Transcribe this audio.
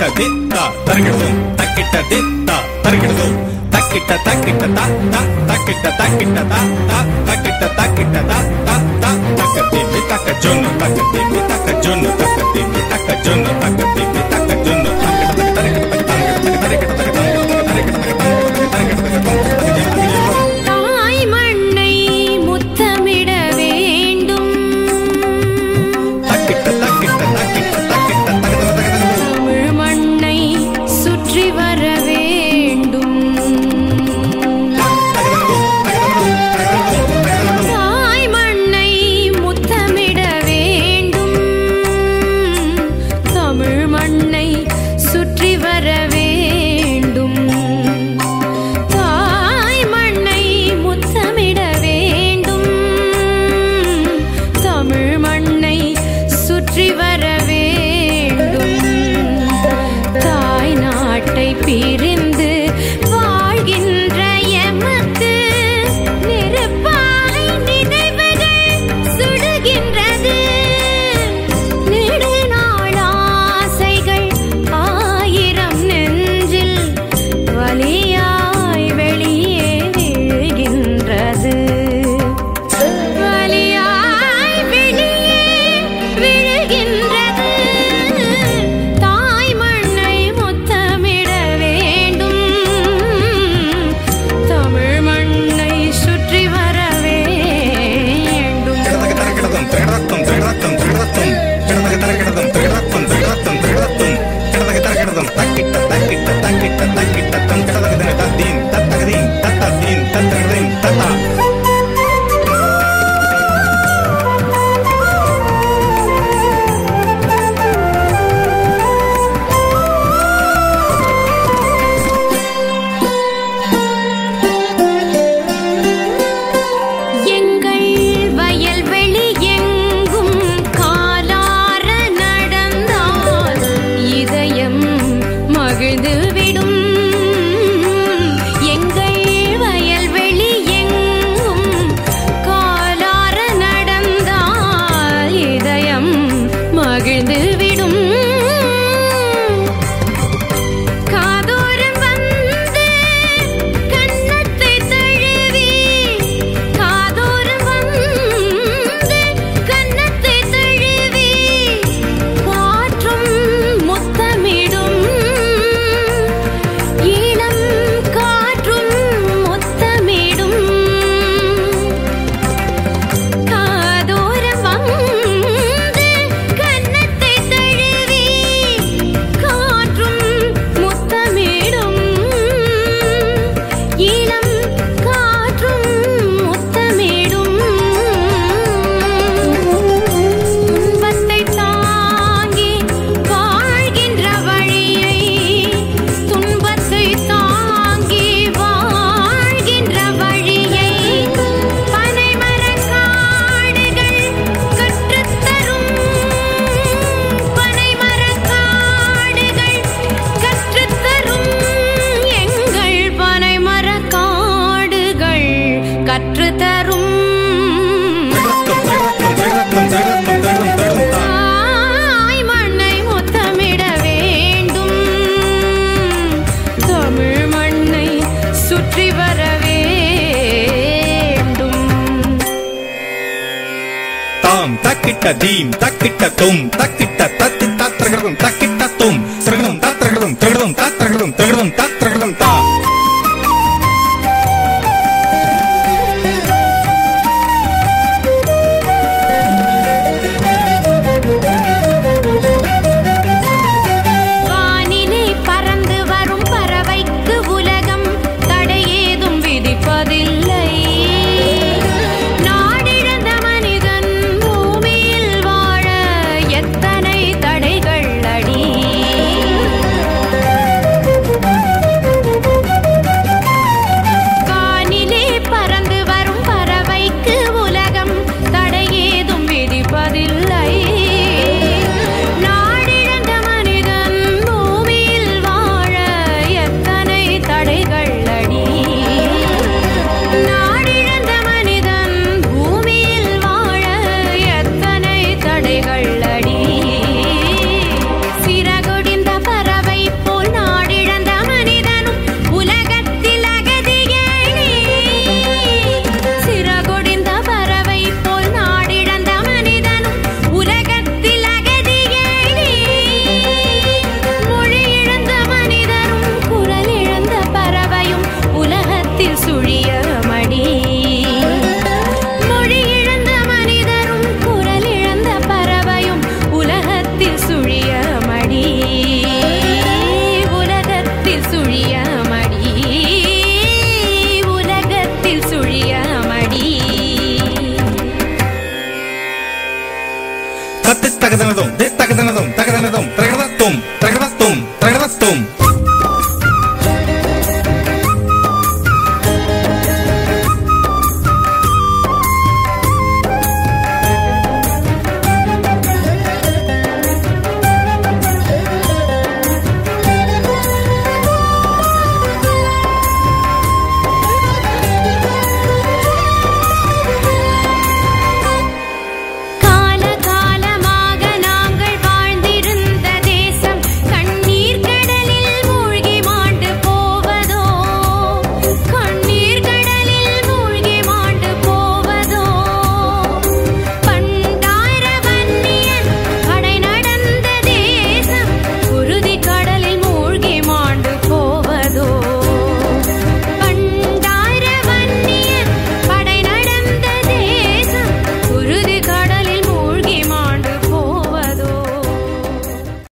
ತಕ್ಕಿಟ್ಟದಿತ್ತ ತರಗಿಡದು ತಕ್ಕಿಟ್ಟದಿತ್ತ ತರಗಿಡದು ತಕ್ಕಿಟ್ಟ ತಕ್ಕಿಟ್ಟ ತ ತಕ್ಕಿಟ್ಟ ತಕ್ಕಿಟ್ಟ ತ ತಕ್ಕಿಟ್ಟ ತಕ್ಕಿಟ್ಟ ತ ತಕ್ಕ ದಿಮ್ಮಿ ತಕ್ಕ ಜೊನ್ನು ತಕ್ಕ ದಿಮ್ಮಿ ತಕ್ಕ ಜೊನ್ನು ತಕ್ಕ ದಿಮ್ಮಿ ತಕ್ಕ ಜೊನ್ನು ತಕ್ಕ தாம் தக்கிட்ட தீம் தக்கிட்ட தும் தக்கிட்ட தத்து தத்திரகம் தக்கிட்ட taca, taca, taca, taca, taca, taca, taca, taca, taca,